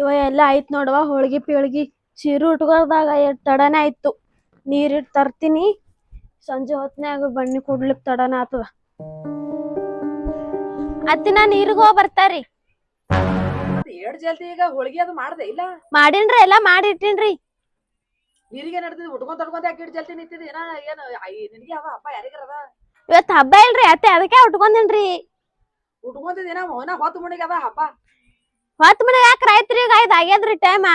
ಇವ ಎಲ್ಲ ನೋಡುವ ನೋಡವ ಹೋಳ್ಗಿ ಪೀಳ್ಗಿ ಸೀರೆ ಉಟ್ಕೋದಾಗ ತಡನೇ ಆಯ್ತು. ನೀರಿಟ್ಟು ತರ್ತೀನಿ. ಸಂಜೆ ಹೊತ್ನ್ಯಾಗ ಬಣ್ಣಿ ಕುಡ್ಲಿಕ್ ತಡನ ಆತದ. ಅತ್ತಿನ ನೀರಿಗೋ ಹೋಗ್ ಬರ್ತಾರಿ. ಏಡ್ ಜಲ್ದಿ ಈಗ ಹೋಳಿಗೆ ಅದು ಮಾಡ್ದೆ ಇಲ್ಲ? ಮಾಡಿನ್ರಿ ಎಲ್ಲಾ ಮಾಡಿಟ್ಟಿನ್ರಿ. ನೀರಿಗೆ ನಡೆದಿದ್? ಉಟ್ಕೊಂಡ್ ತಡ್ಕೊಂಡ್ ಯಾಕೆ ಜಲ್ದಿ ನಿಂತಿದ್? ಏನ ಏನು ನಿನಗೆ ಅದ ಅಪ್ಪ ಯಾರಿಗಾರ ಅದ? ಇವತ್ ಹಬ್ಬ ಇಲ್ರಿ ಅತ್ತೆ ಅದಕ್ಕೆ ಉಟ್ಕೊಂದಿನ್ರಿ ಉಟ್ಕೊಂತಿದ್ದೀನ ಮೋನ ಹೊತ್ತು ಮುಣಿಗೆ ಅದ ಹಬ್ಬ. ಮನೆ ಯಾಕ ರೈತ್ರಿ ಈಗ ಐದು ಆಗ್ಯದ್ರಿ ಟೈಮ್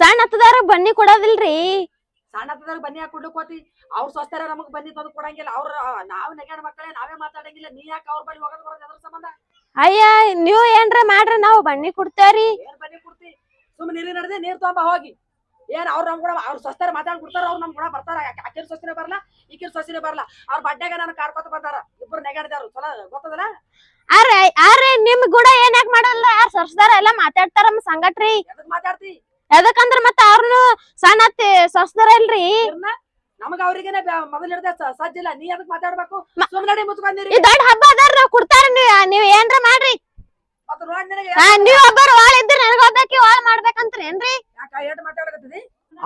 ಸಣ್ಣ ಹತ್ತದಾರ ಬನ್ನಿ ಕೊಡೋದಿಲ್ರಿ. ಸಣ್ಣ ಹತ್ತದಾಗ ಬನ್ನಿ ಹೋತಿ? ಅವ್ರ ಸ್ವಸ್ಥರ ನಮಗ್ ಬನ್ನಿ ತಂದು ಕೊಡಂಗಿಲ್ಲ. ಅವ್ರ ನಾವ್ ನೆಗಡ ಮಕ್ಕಳೇ ನಾವೇ ಮಾತಾಡಂಗಿಲ್ಲ. ನೀ ಯಾಕೆ ಅವ್ರ ಬಳಿ ಹೋಗೋದ್ ಬರೋದ್ ಅದ್ರ ಸಂಬಂಧ? ಅಯ್ಯ ನೀವ್ ಏನ್ರ ಮಾಡ್ರಿ ನಾವು ಬನ್ನಿ ಕೊಡ್ತೇವ್ರಿ. ಏನ್ ಬನ್ನಿ ಕೊಡ್ತಿ? ಸುಮ್ಮನೆ ನೀರ್ ನಡೆದೇ ನೀರ್ ತಗೊಂಬ ಹೋಗಿ. ಏನ್ ಅವ್ರ ನಮ್ ಕೂಡ ಅವ್ರ ಸ್ವಸ್ಥರ ಮಾತಾಡ್ ಕೊಡ್ತಾರ ಅವ್ರ ನಮ್ ಕೂಡ ಬರ್ತಾರ. ಆಕಿರ್ ಸ್ವಸ್ಥನೇ ಬರಲ್ಲ ಈಕಿರ್ ಸ್ವಸ್ಥನೇ ಬರಲ್ಲ ಅವ್ರ ಬಡ್ಡೆಗ ನನ್ ಕಾರ್ಕೊತ ಬರ್ತಾರ ಇಬ್ರು ನೆಗಾಡ್ದಾರು ಚಲೋ ಗೊತ್ತದಲ್ಲ? ಅರೆ ಅರೆ ನಿಮ್ ಕೂಡ ಏನ್ ಯಾಕೆ ಮಾಡಲ್ಲ? ಯಾರು ಸರ್ಸ್ದಾರ? ಎಲ್ಲ ಮಾತಾಡ್ತಾರ ಸಂಗಟ್ರಿ. ಎದಕ್ ಮಾತಾಡ್ತಿ? ಎದಕ್ಕಂದ್ರ ಮತ್ತ ಅವ್ರನು ಸಣ್ಣ ಸಸ್ದಾರ ಇಲ್ರಿ? ನಮಗ ಅವ್ರಿಗೇನೆ ಮೊದಲ ಸಾಧ್ಯ ಸಜ್ಜಿಲ್ಲ ನೀ ಅದಕ್ ಮಾತಾಡ್ಬೇಕು? ಸುಮ್ಮನೆ ಮುಚ್ಕೊಂಡಿರಿ. ಈ ದೊಡ್ಡ ಹಬ್ಬ ಅದಾರ ನಾವ್ ಕೊಡ್ತಾರ ನೀವ್ ನೀವ್ ಏನ್ರ ಮಾಡ್ರಿ. ನೀವ್ ಒಬ್ಬರು ವಾಳ ಇದ್ರ ನನಗ ಒಬ್ಬಾಕಿ ವಾಳ ಮಾಡ್ಬೇಕಂತ್ರಿ ಏನ್ರಿ?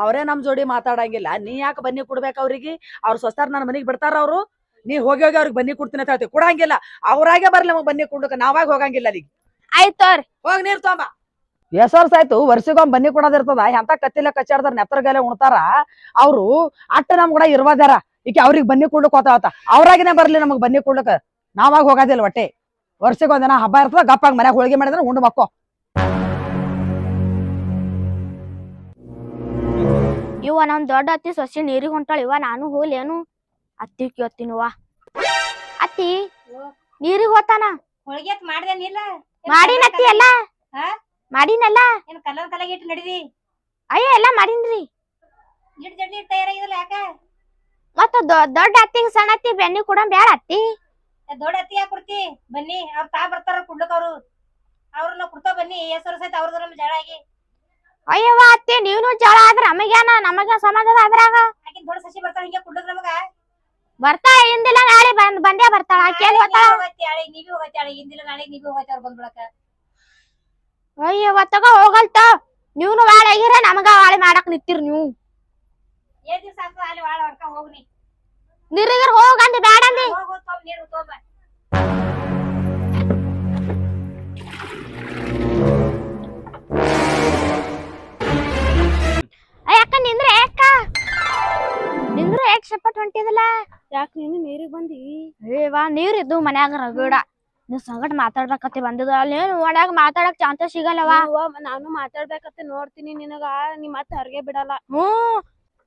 ಅವರೇ ನಮ್ ಜೋಡಿ ಮಾತಾಡಂಗಿಲ್ಲ. ನೀ ಯಾಕೆ ಬನ್ನಿ ಕೊಡ್ಬೇಕು ಅವ್ರಿಗೆ? ಅವ್ರ ಸ್ವಸ್ತಾರ ನನ್ನ ಮನೆಗೆ ಬಿಡ್ತಾರ ಅವ್ರು? ನೀ ಹೋಗಿ ಹೋಗಿ ಅವ್ರಿಗೆ ಬನ್ನಿ ಕೊಡ್ತೀನಿ ಅಂತ ಹೇಳ್ತೀವಿ ಕೊಡಂಗಿಲ್ಲ. ಅವ್ರಾಗೆ ಬರ್ಲಿ ನಮಗ್ ಬನ್ನಿ ಕೊಡ್ಲಿಕ್ಕೆ. ನಾವಾಗ ಹೋಗಂಗಿಲ್ಲ ಅಲ್ಲಿಗೆ. ಆಯ್ತವ್ರಿ ಹೋಗಿ ನೀರ್ ತೊಂಬ. ಎಷ್ಟ್ ವರ್ಷ ಆಯ್ತು? ವರ್ಷಗೊಮ್ಮೆ ಬನ್ನಿ ಕೊಡೋದಿರ್ತದ? ಎಂತ ಕತ್ತಿಲ ಕಚ್ಚಾಡ್ದಾರ ನೆತ್ತರ್ಗಲೆ ಉಣ್ತಾರ? ಅವ್ರು ಅಟ್ಟ ನಮ್ ಕೂಡ ಇರ್ವಾದಾರ. ಈಕೆ ಅವ್ರಿಗೆ ಬನ್ನಿ ಕೊಡ್ಲಿಕ್ಕೆ ಹೋತಾವತ್ತ ಅವ್ರಾಗಿನೇ ಬರ್ಲಿ ನಮಗ್ ಬನ್ನಿ ಕೊಡ್ಲಿಕ್ಕೆ. ನಾವಾಗ ಹೋಗೋದಿಲ್ಲ ಒಟ್ಟೆ. ವರ್ಷಕ್ಕೊಂದಿನ ಹಬ್ಬ ಇರ್ತದ ಗಪ್ಪಾಗ ಮನ್ಯಾಗ ಹೋಳಿಗೆ ಮಾಡಿದ್ರೆ ಉಂಡು ಮಕ್ಕೋ. ಇವ ನಮ್ ದೊಡ್ಡ ಅತ್ತಿ ಸೊಸಿ ನೀರಿಗೆ ಹೊಂಟಾಳ ಇವ ನಾನು ಹೋಲೇನು ಅತ್ತಿ ಕೇಳ್ತೀನಿವ ಅತ್ತಿ ನೀರಿಗೆ ಹೋತಾನ ಹೋಳಿಗೆ ಅತ್ ಮಾಡ್ದೇನಿಲ್ಲ ಮಾಡಿನತ್ತಿ ಎಲ್ಲ? ಹಾ? ಮಾಡಿನಲ್ಲ ಏನ್ ಕಲರ್ ಕಲರ್ ಇಟ್ಟು ನಡಿದಿ ಅಯ್ಯ ಎಲ್ಲ ಮಾಡಿನ್ರಿ ಇಟ್ ಜಡ್ಲಿ ತಯಾರಾಗಿದಲ್ಲ ಯಾಕ? ಮತ್ತ ದೊಡ್ಡ ಅತ್ತಿಗೆ ಸಣ್ಣ ಅತ್ತಿ ಬೆನ್ನಿ ಕೂಡ ಬ್ಯಾಡ ಅತ್ತಿ. ದೊಡ್ಡ ಅತ್ತಿ ಯಾಕೆ ಕೊಡ್ತಿ? ಬನ್ನಿ ಅವ್ರ ತಾ ಬರ್ತಾರ ಕುಡ್ಲಕ್ ಅವ್ರು. ಅವ್ರನ್ನ ಕುಡ್ತಾ ಬನ್ನಿ ಹೆಸರು ಸಹಿತ ಆಯ್ತು ಅವ್ರದ್ದು ನಮ್ ಜಗಳ ಆಗಿ. ಅಯ್ಯವ್ವ ಅತ್ತಿ ನೀವ್ನು ಜಳ ಆದ್ರ ನಮಗೇನ ನಮಗ ಸಮಾಜದ ಅದ್ರಾಗ? ಆಕಿನ್ ದೊಡ್ಡ ಸಸಿ ಬರ್ತಾಳ ಹಿಂಗೆ ಕುಡ್ಲಕ್ ನಮಗ? ಬರ್ತಾ ಹಿಂದಿಲ್ಲ ನಾಳೆ ಬಂದ್ ಬಂದೇ ಬರ್ತಾಳ. ಕೇಳಿ ಎಲ್ಲಿ ಹೋಗ್ತಾಳ? ಹೋಗತ್ತಿ ನೀವಿ ಹೋಗತ್ತಿ ಹಿಂದಿಲ್ಲ ನಾಳೆ ನೀವಿ ಹೋಗತ್ತಿ ಅವ್ರು ಬಂದ್ಬಿಡಕ. ಅಯ್ಯವ್ವ ತಗ ಹೋಗಲ್ತ ನೀವ್ನು ವಾಳ ಆಗಿರ ನಮಗ ವಾಳೆ ಮಾಡಕ್ ನಿಂತಿರ್ ನೀವು. ಏ ದಿವ್ಸ ಅಲ್ಲಿ ವಾಳ ಹೊಡ್ಕ ಹೋಗ್ನಿ. ನಿರಿಗರ್ ಹೋಗಂದಿ ಬೇಡಂದಿ ಹೋಗ್ ಹೋಗ್ ನೀರು ತೊಂಬ ಅಕ್ಕ ನಿಂದ್ರೆ ಅಕ್ಕ ನಿಂದ್ರೆ ಯಾಕೆ ಚಪ್ಪಟ್ ಹೊಂಟಿದಲ್ಲ? ಯಾಕೆ ನೀನು ನೀರಿಗೆ ಬಂದಿ? ಏವಾ ನೀರ್ ಇದ್ದು ಮನ್ಯಾಗ ರಗಡ. ನೀವ್ ಸಂಗಟ ಮಾತಾಡ್ಬೇಕತ್ತಿ ಬಂದದ ಅಲ್ಲಿ ಒಳಗ ಮಾತಾಡಕ್ ಚಾನ್ಸಸ್ ಸಿಗಲ್ಲವಾ? ನಾನು ಮಾತಾಡ್ಬೇಕಂತ ನೋಡ್ತೀನಿ ನಿನಗ. ನೀ ಮತ್ತೆ ಹೊರಗೆ ಬಿಡಲ್ಲ. ಹ್ಮ್